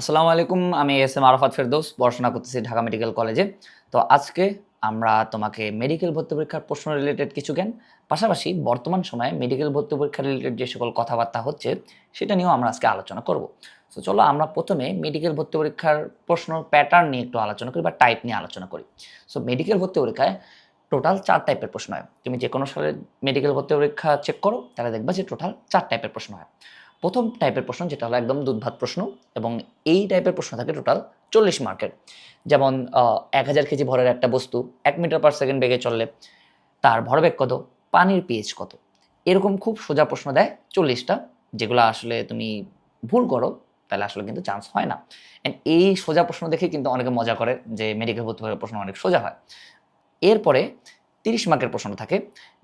আসসালামু আলাইকুম, আমি এস এম আরাফাত ফেরদৌস, পড়াশোনা করতেছি ঢাকা মেডিকেল কলেজে। তো আজকে আমরা তোমাকে মেডিকেল ভর্তি পরীক্ষার প্রশ্ন রিলেটেড কিছু জ্ঞান, পাশাপাশি বর্তমান সময়ে মেডিকেল ভর্তি পরীক্ষা রিলেটেড যে সকল কথাবার্তা হচ্ছে, সেটা নিয়েও আমরা আজকে আলোচনা করব। তো চলো আমরা প্রথমে মেডিকেল ভর্তি পরীক্ষার প্রশ্ন প্যাটার্ন নিয়ে একটু আলোচনা করি বা টাইপ নিয়ে আলোচনা করি। সো মেডিকেল ভর্তি পরীক্ষায় টোটাল চার টাইপের প্রশ্ন হয়। তুমি যে কোনো সালে মেডিকেল ভর্তি পরীক্ষা চেক করো, তাহলে দেখবা যে টোটাল চার টাইপের প্রশ্ন হয়। প্রথম টাইপের প্রশ্ন, যেটা হলো একদম দুধভাত প্রশ্ন, এবং এই টাইপের প্রশ্ন থাকে টোটাল চল্লিশ মার্কের। যেমন এক হাজার কেজি ভরের একটা বস্তু, এক মিটার পার সেকেন্ড বেগে চললে তার ভরবেগ কত? পানির পিএইচ কত? এরকম খুব সোজা প্রশ্ন দেয় চল্লিশটা, যেগুলো আসলে তুমি ভুল করো, তাহলে আসলে কিন্তু চান্স হয় না। অ্যান্ড এই সোজা প্রশ্ন দেখে কিন্তু অনেকে মজা করে যে মেডিকেল ভর্তি হওয়ার প্রশ্ন অনেক সোজা হয়। এরপরে তিরিশ মার্কের প্রশ্ন থাকে,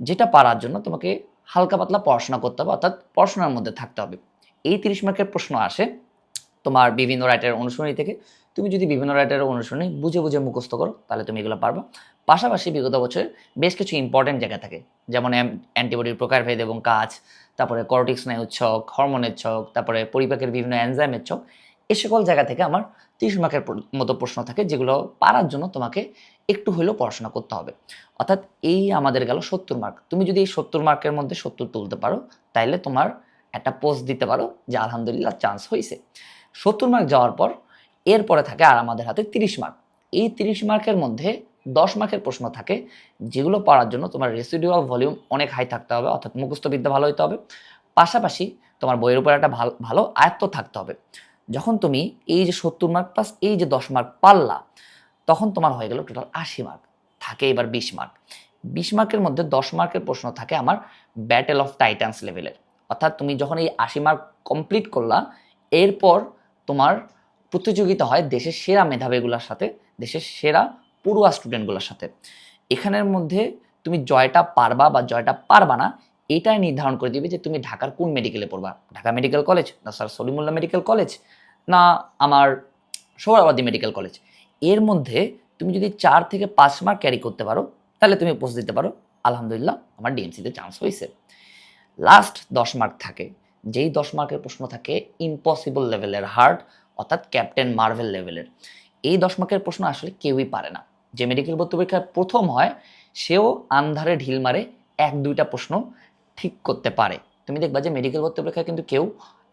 যেটা পারার জন্য তোমাকে হালকা পাতলা পড়াশোনা করতে হবে, অর্থাৎ পড়াশোনার মধ্যে থাকতে হবে। এই তিরিশ মার্কের প্রশ্ন আসে তোমার বিভিন্ন রাইটারের অনুসরণী থেকে। তুমি যদি বিভিন্ন রাইটারের অনুসরণী বুঝে বুঝে মুখস্থ করো, তাহলে তুমি এগুলো পারবে। পাশাপাশি বিগত বছর বেশ কিছু ইম্পর্টেন্ট জায়গা থাকে, যেমন অ্যান্টিবডির প্রকারভেদ এবং কাজ, তারপরে করটিক স্নায়ুর ছক হরমোনের ছক, তারপরে পরিপাকের বিভিন্ন এনজাইমের ছক। এ সকল জায়গা থেকে আমার তিরিশ মার্কের মতো প্রশ্ন থাকে, যেগুলো পারার জন্য তোমাকে একটু হলেও পড়াশোনা করতে হবে। অর্থাৎ এই আমাদের গেল সত্তর মার্ক তুমি যদি এই সত্তর মার্কের মধ্যে সত্তর তুলতে পারো, তাইলে তোমার একটা পোস্ট দিতে পারো, যে আলহামদুলিল্লাহ চান্স হয়েছে সত্তর মার্ক যাওয়ার পর, এরপরে থাকে আর আমাদের হাতে তিরিশ মার্ক এই তিরিশ মার্কের মধ্যে দশ মার্কের প্রশ্ন থাকে, যেগুলো পারার জন্য তোমার রেসিডুয়াল ভলিউম অনেক হাই থাকতে হবে, অর্থাৎ মুখস্থ বিদ্যা ভালো হতে হবে। পাশাপাশি তোমার বইয়ের উপর একটা ভালো ভালো আয়ত্ত থাকতে হবে। যখন তুমি এই যে সত্তর মার্ক প্লাস এই যে দশ মার্ক পারলা তখন তোমার হয়ে গেল টোটাল আশি মার্ক থাকে এবার বিশ মার্ক বিশ মার্কের মধ্যে দশ মার্কের প্রশ্ন থাকে আমার ব্যাটেল অফ টাইটান্স লেভেলের অর্থাৎ তুমি যখন এই আশি মার্ক কমপ্লিট করলা, এরপর তোমার প্রতিযোগিতা হয় দেশের সেরা মেধাবীগুলোর সাথে, দেশের সেরা পড়ুয়া স্টুডেন্টগুলোর সাথে। এখানের মধ্যে তুমি জয়টা পারবা বা জয়টা পারবা না, এটাই নির্ধারণ করে দিবে যে তুমি ঢাকার কোন মেডিকেলে পড়বা। ঢাকা মেডিকেল কলেজ না স্যার সলিমুল্লাহ মেডিকেল কলেজ না আমার সোহরাবাদী মেডিকেল কলেজ এর মধ্যে তুমি যদি চার থেকে পাঁচ মার্ক ক্যারি করতে পারো, তাহলে তুমি পোস্ট দিতে পারো। আলহামদুলিল্লাহ, আমার ডিএমসিতে চান্স হয়েছে লাস্ট দশ মার্ক থাকে। যেই দশ মার্কের প্রশ্ন থাকে ইম্পসিবল লেভেলের হার্ড অর্থাৎ ক্যাপ্টেন মার্ভেল লেভেলের এই দশ মার্কের প্রশ্ন আসলে কেউই পারে না। যে মেডিকেল ভর্তি পরীক্ষায় প্রথম হয়, সেও আন্ধারে ঢিল মারে, এক দুইটা প্রশ্ন ঠিক করতে পারে। তুমি দেখবা যে মেডিকেল ভর্তি পরীক্ষায় কিন্তু কেউ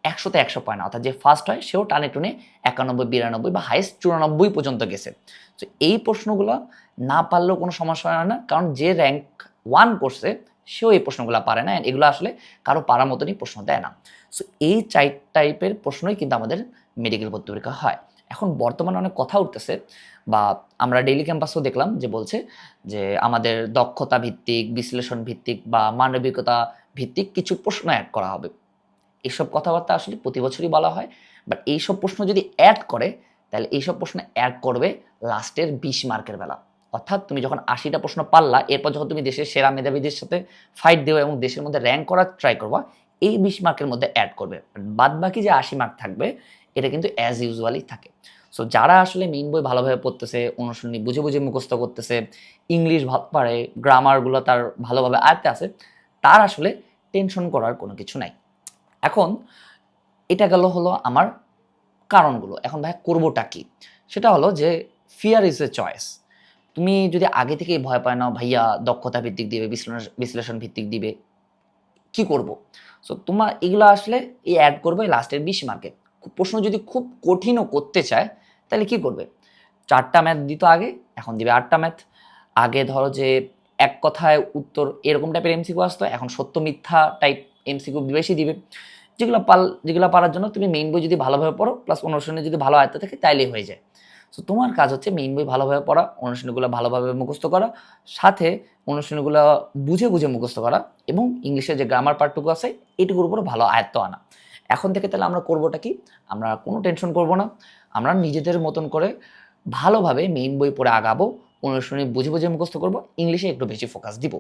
একশোতে একশো পায় না অর্থাৎ যে ফার্স্ট হয় সেও টানে টুনে একানব্বই, বিরানব্বই বা হাইস্ট চুরানব্বই পর্যন্ত গেছে। তো এই প্রশ্নগুলো না পারলেও কোনো সমস্যা হয় না, কারণ যে র্যাঙ্ক ওয়ান করছে, সেও এই প্রশ্নগুলো পারে না এগুলো আসলে কারও পারার মতনই প্রশ্ন দেয় না। সো এই চাই টাইপের প্রশ্নই কিন্তু আমাদের মেডিকেল ভর্তি পরীক্ষা হয়। এখন বর্তমানে অনেক কথা উঠতেছে, বা আমরা ডেইলি ক্যাম্পাসেও দেখলাম যে বলছে যে আমাদের দক্ষতা ভিত্তিক, বিশ্লেষণ ভিত্তিক বা মানবিকতা ভিত্তিক কিছু প্রশ্ন অ্যাড করা হবে। এইসব কথাবার্তা আসলে প্রতি বছরই বলা হয় বাট এইসব প্রশ্ন যদি অ্যাড করে, তাহলে এইসব প্রশ্ন অ্যাড করবে লাস্টের বিশ মার্কের বেলা। অর্থাৎ তুমি যখন আশিটা প্রশ্ন পারলা, এরপর যখন তুমি দেশের সেরা মেধাবীদের সাথে ফাইট দেবে এবং দেশের মধ্যে র্যাঙ্ক করার ট্রাই করবা, এই বিশ মার্কের মধ্যে অ্যাড করবে। বাদ বাকি যে আশি মার্ক থাকবে, এটা কিন্তু অ্যাজ ইউজুয়ালি থাকে। সো যারা আসলে মেইন বই ভালোভাবে পড়তেছে, অনুশীলনী বুঝে বুঝে মুখস্থ করতেছে ইংলিশ পারে গ্রামারগুলো তার ভালোভাবে আয়ত্তে আছে, তার আসলে টেনশন করার কোনো কিছু নাই। এখন এটা গেল হলো আমার কারণগুলো। এখন ভাই করবোটা কি? সেটা হলো যে ফিয়ার ইজ এ চয়েস তুমি যদি আগে থেকেই ভয় পায় না ভাইয়া দক্ষতা ভিত্তিক দিবে, বিশ্লেষণ বিশ্লেষণ ভিত্তিক দিবে, কি করব? সো তোমার এগুলো আসলে এই অ্যাড করবে লাস্টের বিশ মার্কে প্রশ্ন যদি খুব কঠিনও করতে চায়, তাহলে কি করবে? চারটা ম্যাথ দিত আগে, এখন দিবে আটটা ম্যাথ আগে ধরো যে এক কথায় উত্তর এরকম টাইপের এমসিকিউ আসতো, এখন সত্য মিথ্যা টাইপ এমসিকিউ বেশি দিবে। যেগুলো পাল, যেগুলো পারার জন্য তুমি মেইন বই যদি ভালোভাবে পড়ো প্লাস অনুশীলনে যদি ভালো আয়ত্ত থাকে, তাইলেই হয়ে যায়। সো তোমার কাজ হচ্ছে মেইন বই ভালোভাবে পড়া, অনুশীলনগুলো ভালোভাবে মুখস্থ করা, সাথে অনুশীলনগুলো বুঝে বুঝে মুখস্থ করা এবং ইংলিশের যে গ্রামার পার্টটুকু আছে, এটুকুর উপর ভালো আয়ত্ত আনা। এখন থেকে তাহলে আমরা করবোটা কি? আমরা কোনো টেনশন করব না। আমরা নিজেদের মতন করে ভালোভাবে মেইন বই পড়ে আগাবো, অনুশীলনী বুঝে বুঝে মুখস্থ করব, ইংলিশে একটু বেশি ফোকাস দিব।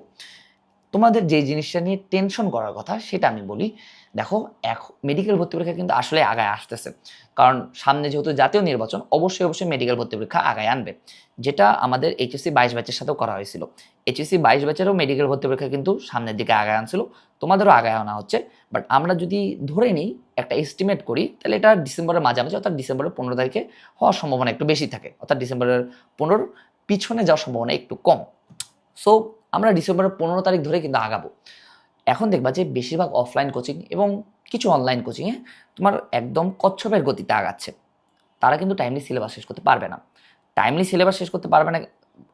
তোমাদের যে জিনিসটা নিয়ে টেনশন করার কথা সেটা আমি বলি, দেখো এক মেডিকেল ভর্তি পরীক্ষা কিন্তু আসলে আগায় আসতেছে। কারণ সামনে যেহেতু জাতীয় নির্বাচন, অবশ্যই অবশ্যই মেডিকেল ভর্তি পরীক্ষা আগায় আনবে। যেটা আমাদের এইচএসসি বাইশ ব্যাচের সাথেও করা হয়েছিল। এইচএসসি বাইশ ব্যাচেরও মেডিকেল ভর্তি পরীক্ষা কিন্তু সামনের দিকে আগায় আনছিল। তোমাদেরও আগায় আনা হচ্ছে। বাট আমরা যদি ধরে নিই, একটা এস্টিমেট করি, তাহলে এটা ডিসেম্বরের মাঝামাঝি অর্থাৎ ডিসেম্বরের পনেরো তারিখে হওয়ার সম্ভাবনা একটু বেশি থাকে। অর্থাৎ ডিসেম্বরের পনেরোর পিছনে যাওয়ার সম্ভাবনা একটু কম। সো আমরা ডিসেম্বরের পনেরো তারিখ ধরে কিন্তু আগাবো। এখন দেখবা যে বেশিরভাগ অফলাইন কোচিং এবং কিছু অনলাইন কোচিংয়ে তোমার একদম কচ্ছপের গতিতে আগাচ্ছে। তারা কিন্তু টাইমলি সিলেবাস শেষ করতে পারবে না। টাইমলি সিলেবাস শেষ করতে পারবে না,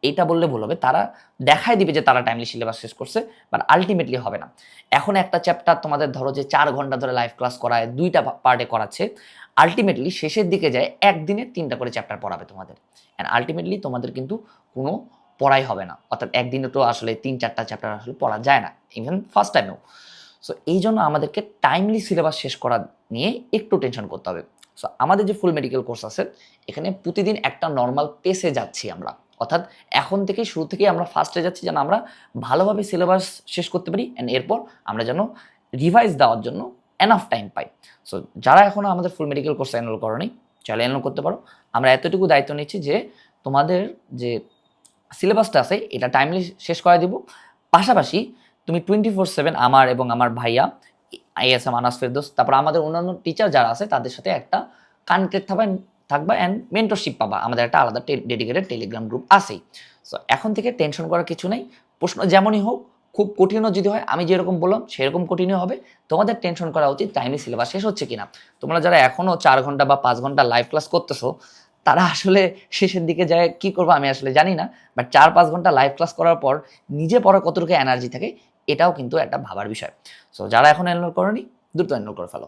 এইটা বললে ভুল হবে। তারা দেখায় দিবে যে তারা টাইমলি সিলেবাস শেষ করছে বাট আলটিমেটলি হবে না। এখন একটা চ্যাপ্টার তোমাদের ধরো যে চার ঘণ্টা ধরে লাইভ ক্লাস করায়, দুইটা পার্টে করাচ্ছে আলটিমেটলি শেষের দিকে যায়, একদিনে তিনটা করে চ্যাপ্টার পড়াবে তোমাদের। অ্যান্ড আলটিমেটলি তোমাদের কিন্তু কোনো পড়াই হবে না। অর্থাৎ একদিনে তো আসলে তিন, চারটা চ্যাপ্টার আসলে পড়া যায় না ইভেন ফার্স্ট টাইমেও সো এই জন্য আমাদেরকে টাইমলি সিলেবাস শেষ করা নিয়ে একটু টেনশন করতে হবে। সো আমাদের যে ফুল মেডিকেল কোর্স আছে, এখানে প্রতিদিন একটা নর্মাল পেসে যাচ্ছি আমরা। অর্থাৎ এখন থেকে শুরু থেকে আমরা ফার্স্টে যাচ্ছি যেন আমরা ভালোভাবে সিলেবাস শেষ করতে পারি অ্যান্ড এরপর আমরা যেন রিভাইজ দেওয়ার জন্য এনাফ টাইম পাই। সো যারা এখনও আমাদের ফুল মেডিকেল কোর্স এনরোল করনি, চাইলে এনরোল করতে পারো। আমরা এতটুকু দায়িত্ব নিচ্ছি যে তোমাদের যে সিলেবাসটা আছে, এটা টাইমলি শেষ করে দিব। পাশাপাশি তুমি টোয়েন্টি ফোর সেভেন আমার এবং আমার ভাইয়া আইএসএম আনাস ফেরদোস তারপর আমাদের অন্যান্য টিচার যারা আছে, তাদের সাথে একটা কানেক্টেড থাকবে, থাকবা অ্যান্ড মেন্টরশিপ পাবা। আমাদের একটা আলাদা ডেডিকেটেড টেলিগ্রাম গ্রুপ আছেই। সো এখন থেকে টেনশন করার কিছু নেই। প্রশ্ন যেমনই হোক, খুব কঠিনও যদি হয়, আমি যেরকম বললাম, সেরকম কঠিনও হবে। তোমাদের টেনশন করা উচিত টাইমলি সিলেবাস শেষ হচ্ছে কিনা। তোমরা যারা এখনও চার ঘণ্টা বা পাঁচ ঘণ্টা লাইভ ক্লাস করতেছো তারা আসলে শেষের দিকে যায়, কি করব আমি আসলে জানি না বাট চার পাঁচ ঘণ্টা লাইভ ক্লাস করার পর নিজে পড়ার কতটুকু এনার্জি থাকে, এটাও কিন্তু একটা ভাবার বিষয়। সো যারা এখন এনরোল করনি, দ্রুত এনরোল করে ফেলো।